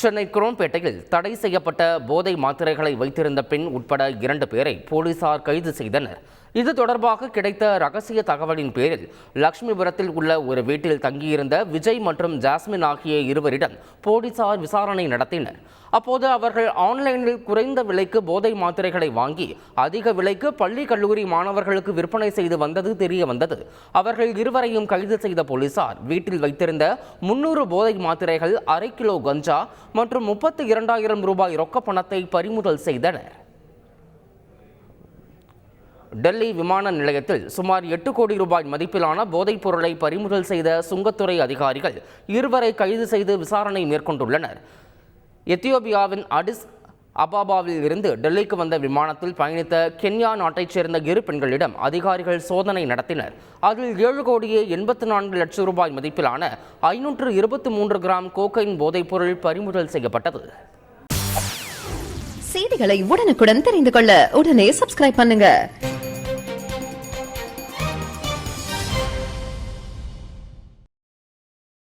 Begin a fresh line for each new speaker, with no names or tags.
சென்னை குரோம்பேட்டையில் தடை செய்யப்பட்ட போதை மாத்திரைகளை வைத்திருந்த பெண் உட்பட இரண்டு பேரை போலீசார் கைது செய்தனர். இது தொடர்பாக கிடைத்த ரகசிய தகவலின் பேரில் லக்ஷ்மிபுரத்தில் உள்ள ஒரு வீட்டில் தங்கியிருந்த விஜய் மற்றும் ஜாஸ்மின் ஆகிய இருவரிடம் போலீசார் விசாரணை நடத்தினர். அப்போது அவர்கள் ஆன்லைனில் குறைந்த விலைக்கு போதை மாத்திரைகளை வாங்கி அதிக விலைக்கு பள்ளி கல்லூரி மாணவர்களுக்கு விற்பனை செய்து வந்தது தெரிய வந்தது. அவர்கள் இருவரையும் கைது செய்த போலீசார் வீட்டில் வைத்திருந்த முன்னூறு போதை மாத்திரைகள் அரை கிலோ கஞ்சா மற்றும் முப்பத்தி இரண்டாயிரம் ரூபாய் ரொக்க பணத்தை பறிமுதல் செய்தனர். டெல்லி விமான நிலையத்தில் சுமார் எட்டு கோடி ரூபாய் மதிப்பிலான போதைப் பொருளை பறிமுதல் செய்த சுங்கத்துறை அதிகாரிகள் இருவரை கைது செய்து விசாரணை மேற்கொண்டுள்ளனர். எத்தியோபியாவின் அடிஸ் அபாபாவில் இருந்து டெல்லிக்கு வந்த விமானத்தில் பயணித்த கென்யா நாட்டைச் சேர்ந்த இரு பெண்களிடம் அதிகாரிகள் சோதனை நடத்தினர். அதில் ஏழு கோடியே எண்பத்து நான்கு லட்சம் ரூபாய் மதிப்பிலான ஐநூற்று இருபத்தி மூன்று கிராம் கோகைன் போதைப்பொருள் பறிமுதல் செய்யப்பட்டது.
செய்திகளை உடனுக்குடன் தெரிந்து கொள்ள உடனே சப்ஸ்கிரைப் பண்ணுங்க.